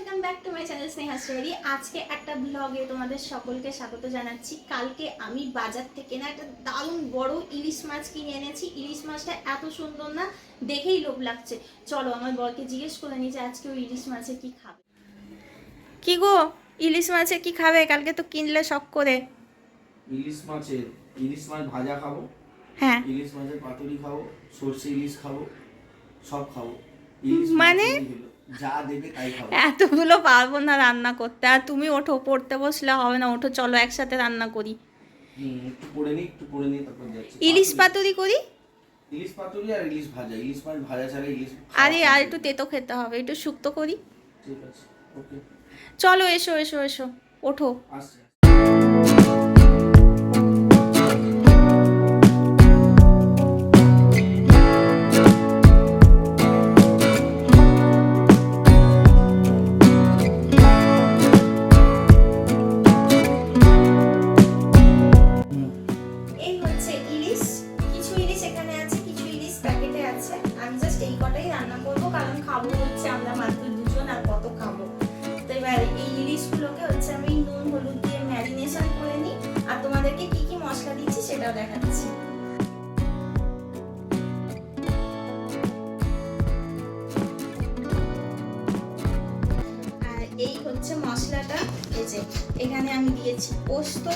Welcome back to my channel Sneha story আজকে একটা ব্লগে তোমাদের সকলকে স্বাগত জানাচ্ছি। কালকে আমি বাজার থেকে না একটা দারুণ বড় ইলিশ মাছ কিনে এনেছি। ইলিশ মাছটা এত সুন্দর না দেখেই লোভ লাগছে। চলো আমার বরকে জিজ্ঞেস করে নিই যে আজকে ওই ইলিশ মাছে কি খাবে। কি গো? ইলিশ মাছে কি খাবে? কালকে তো কিনলে শখ করে। ইলিশ মাছের ইলিশ মাছ ভাজা খাব। হ্যাঁ। ইলিশ মাছের পাতুরি খাব সর্ষে ইলিশ খাব সব খাব। মানে? এতগুলো পারব না রান্না করতে আর তুমি ওঠো পড়তে বসলে হবে না ওঠো চলো একসাথে রান্না করি। ইলিশ পাতুরি- করি? ইলিশ পাতুরি আর ইলিশ ভাজা। ইলিশ মাছ ভাজা ছাড়া ইলিশ আরে আর একটু তেতো খেতে হবে একটু শুক্তো করি। ঠিক আছে ওকে। চলো এসো এসো এসো ওঠো। আসছে। রান্না করব, কারণ খাব হচ্ছে আমরা মাত্র দুজন আর কত খাব। তো এবার এই ইলিশগুলোকে হচ্ছে আমি নুন, হলুদ দিয়ে ম্যারিনেশন করে নিই, আর তোমাদেরকে কি কি মশলা দিচ্ছি সেটাও দেখাচ্ছি। এই হচ্ছে মশলাটা, এই যে এখানে আমি দিয়েছি পোস্ত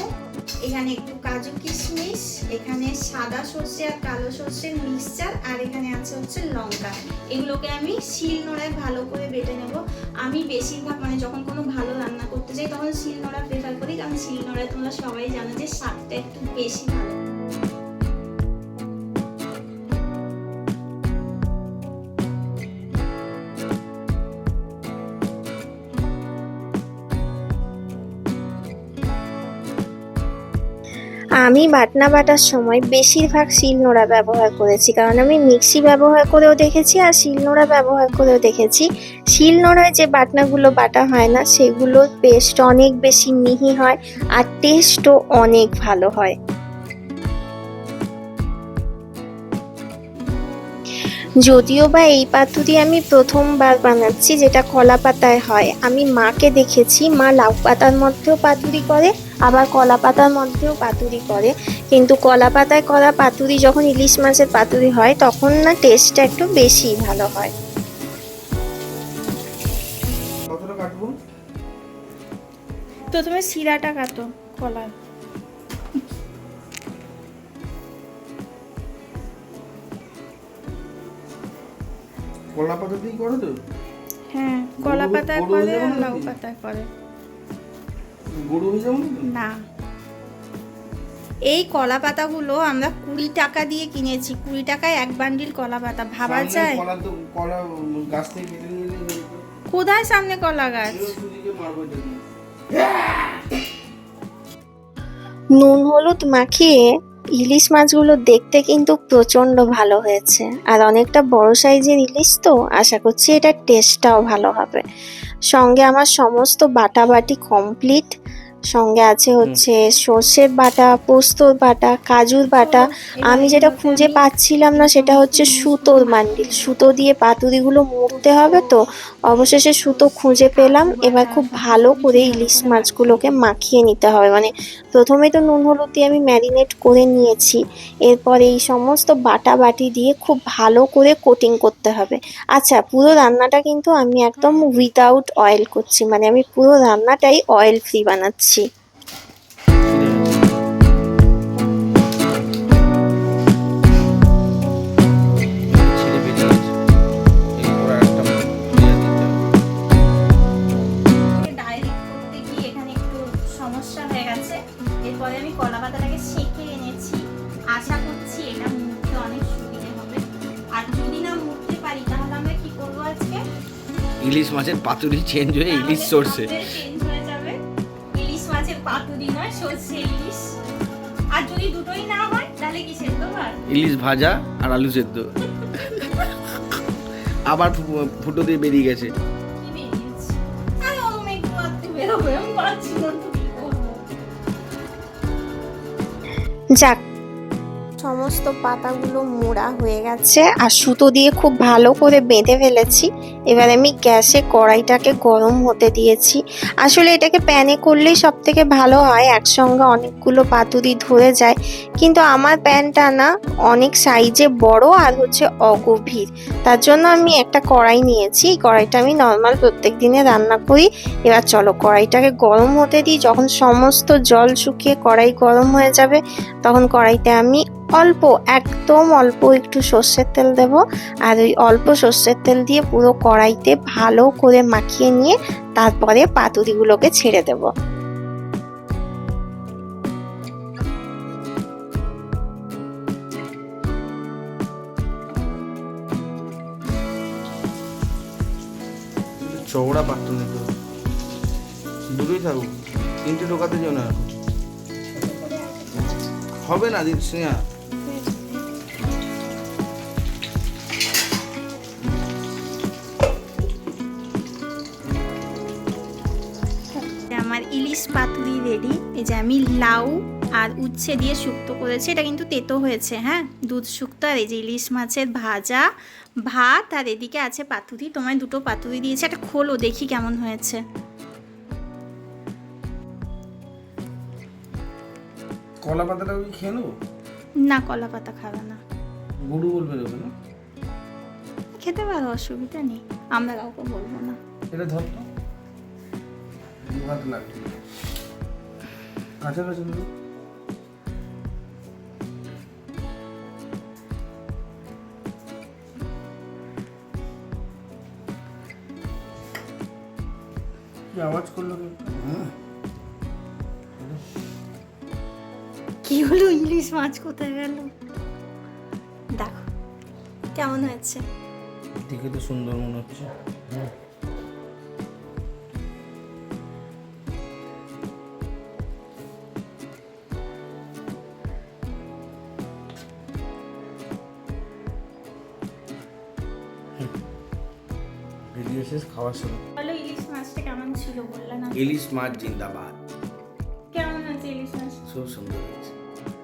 এখানে একটু কাজু কিশমিশ, এখানে সাদা সর্ষে আর কালো সর্ষের মিক্সচার, আর এখানে আছে হচ্ছে লঙ্কা। এগুলোকে আমি শিল নোড়ায় ভালো করে বেটে নেব। আমি বেশিরভাগ মানে যখন কোনো ভালো রান্না করতে যাই, তখন শিল নোড়া প্রেফার করি, কারণ শিল নোড়ায় তোমরা সবাই জানো যে স্বাদটা একটু বেশি ভালো। আমি বাটনা বাটার সময় বেশিরভাগ শিলনোড়া ব্যবহার করেছি। কারণ আমি মিক্সি ব্যবহার করেও দেখেছি আর শিলনোড়া ব্যবহার করেও দেখেছি। শিলনোড়ায় যে বাটনাগুলো বাটা হয় না, সেগুলোর পেস্ট অনেক বেশি মিহি হয় আর টেস্টও অনেক ভালো হয়। যদিও বা এই পাতুরি আমি প্রথমবার বানাচ্ছি যেটা কলা পাতায় হয়। আমি মাকে দেখেছি মা লাউ পাতার মধ্যেও পাতুরি করে আবার কলা পাতার মধ্যেও পাতুরি করে। কিন্তু কলা পাতায় করা পাতুরি যখন ইলিশ মাছের পাতুরি হয় তখন না টেস্টটা একটু বেশি ভালো হয়। প্রথমে শিরাটা কাটো কলার। কলা পাতা দিয়ে করো তো? হ্যাঁ কলা গরু করে আর লাউ? পাতায় করে। গরু হয়ে যাব না এই কলা পাতাগুলো আমরা কুড়ি টাকা দিয়ে কিনেছি। কুড়ি টাকায় এক বান্ডিল কলা পাতা ভাবা যায়? কলা তো কলা গাছ থেকে কেটে নিয়ে কোথায় সামনে কলা গাছ। নুন হলুদ মাখিয়ে ইলিশ মাছগুলো দেখতে কিন্তু প্রচণ্ড ভালো হয়েছে। আর অনেকটা বড় সাইজের ইলিশ তো আশা করছি এটার টেস্টটাও ভালো হবে। সঙ্গে আমার সমস্ত বাটাবাটি কমপ্লিট সঙ্গে আছে হচ্ছে সর্ষের বাটা পোস্তর বাটা কাজুর বাটা। আমি যেটা খুঁজে পাচ্ছিলাম না সেটা হচ্ছে সুতোর মান্ডিল। সুতো দিয়ে পাতুরিগুলো মুড়তে হবে তো অবশেষে সুতো খুঁজে পেলাম। এবার খুব ভালো করে ইলিশ মাছগুলোকে মাখিয়ে নিতে হবে। মানে প্রথমে তো নুন হলুদ দিয়ে আমি ম্যারিনেট করে নিয়েছি। এরপর এই সমস্ত বাটা বাটি দিয়ে খুব ভালো করে কোটিং করতে হবে। আচ্ছা পুরো রান্নাটা কিন্তু আমি একদম উইদাউট অয়েল করছি। মানে আমি পুরো রান্নাটাই অয়েল ফ্রি বানাচ্ছি। পাতাটাকে সেঁকে এনেছি। আশা করছি এটা মুড়তে অনেক সুবিধে হবে। আর যদি না মুড়তে পারি তাহলে আমরা কি করব আজকে? ইলিশ মাছের পাতুরি চেঞ্জ হয়ে ইলিশ সরষে। চেঞ্জ হয়ে যাবে। ইলিশ মাছের পাতুরি নয় সর্ষে ইলিশ। আর যদি দুটোই না হয় তাহলে কি সেদ্ধ ভাত ইলিশ ভাজা আর আলু সেদ্ধ। আবার ফুটো দিয়ে বেরিয়ে গেছে। কি বেরিয়েছে? আর ওরম একটু আধটু বেরোবে। যাক সমস্ত পাতাগুলো মোড়া হয়ে গেছে আর সুতো দিয়ে খুব ভালো করে বেঁধে ফেলেছি। এবার আমি গ্যাসে কড়াইটাকে গরম হতে দিয়েছি। আসলে এটাকে প্যানে করলেই সব থেকে ভালো হয়, একসঙ্গে অনেকগুলো পাতুরি ধরে যায়। কিন্তু আমার প্যানটা না অনেক সাইজে বড় আর হচ্ছে অগভীর। তার জন্য আমি একটা কড়াই নিয়েছি। কড়াইটা আমি নর্মাল প্রত্যেক দিনে রান্না করি। এবার চলো কড়াইটাকে গরম হতে দিই। যখন সমস্ত জল শুকিয়ে কড়াই গরম হয়ে যাবে, তখন কড়াইতে আমি অল্প, একদম অল্প একটু সর্ষের তেল দেব। আর ওই অল্প সর্ষের তেল দিয়ে পুরো কড়াইতে ভালো করে মাখিয়ে নিয়ে তারপরে পাতুরিগুলোকে ছেড়ে দেব। চওড়া পাত্র নিতে হবে দূরেই থাকুক, তিনটে ঢোকাতে যেও না। হবে না দিন, স্নেহা। ইলিশ পাতুরি রেডি এই যে আমি লাউ আর উচ্ছে দিয়ে শুক্তো করেছি। এটা কিন্তু তেতো হয়েছে হ্যাঁ? দুধ শুক্তো আর এই যে ইলিশ মাছের ভাজা ভাত আর এদিকে আছে পাতুরি। তোমায় দুটো পাতুরি দিয়েছে। একটা খোলো দেখি কেমন হয়েছে। কলা পাতাটা ওই খেয়ে নেব? না কলা পাতা খাবে না। গরু বলবে দেবে না? খেতে পারো অসুবিধা নেই। আমরা কাউকে বলব না। এটা ধর দু লাগবে কাঁচা কাঁচা কি আওয়াজ করল কি? হলো? ইলিশ মাছ কোথায় গেল? দেখো কেমন হয়েছে? দেখে তো সুন্দর মনে হচ্ছে। শেষ খাওয়ার সময় বলো ইলিশ মাছটা কেমন ছিল বললে না। ইলিশ মাছ জিন্দাবাদ। কেমন আছে ইলিশ মাছ? খুব সুন্দর হয়েছে।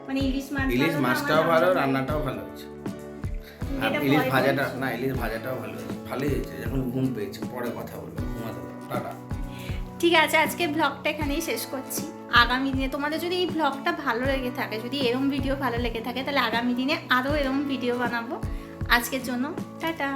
মানে ইলিশ মাছ ইলিশ মাছটাও ভালো? রান্নাটাও ভালো হয়েছে। আর ইলিশ ভাজাটা না ইলিশ ভাজাটাও ভালো হয়েছে। ভালোই হয়েছে এখন ঘুম পেয়েছে পরে কথা বলব ঘুমাতে দাও। টাটা। ঠিক আছে আজকে ব্লগটা এখানেই শেষ করছি। আগামী দিনে তোমাদের যদি এই ব্লগটা ভালো লেগে থাকে যদি এরম ভিডিও ভালো লেগে থাকে তাহলে আগামী দিনে আরও এরম ভিডিও বানাবো। আজকের জন্য টাটা।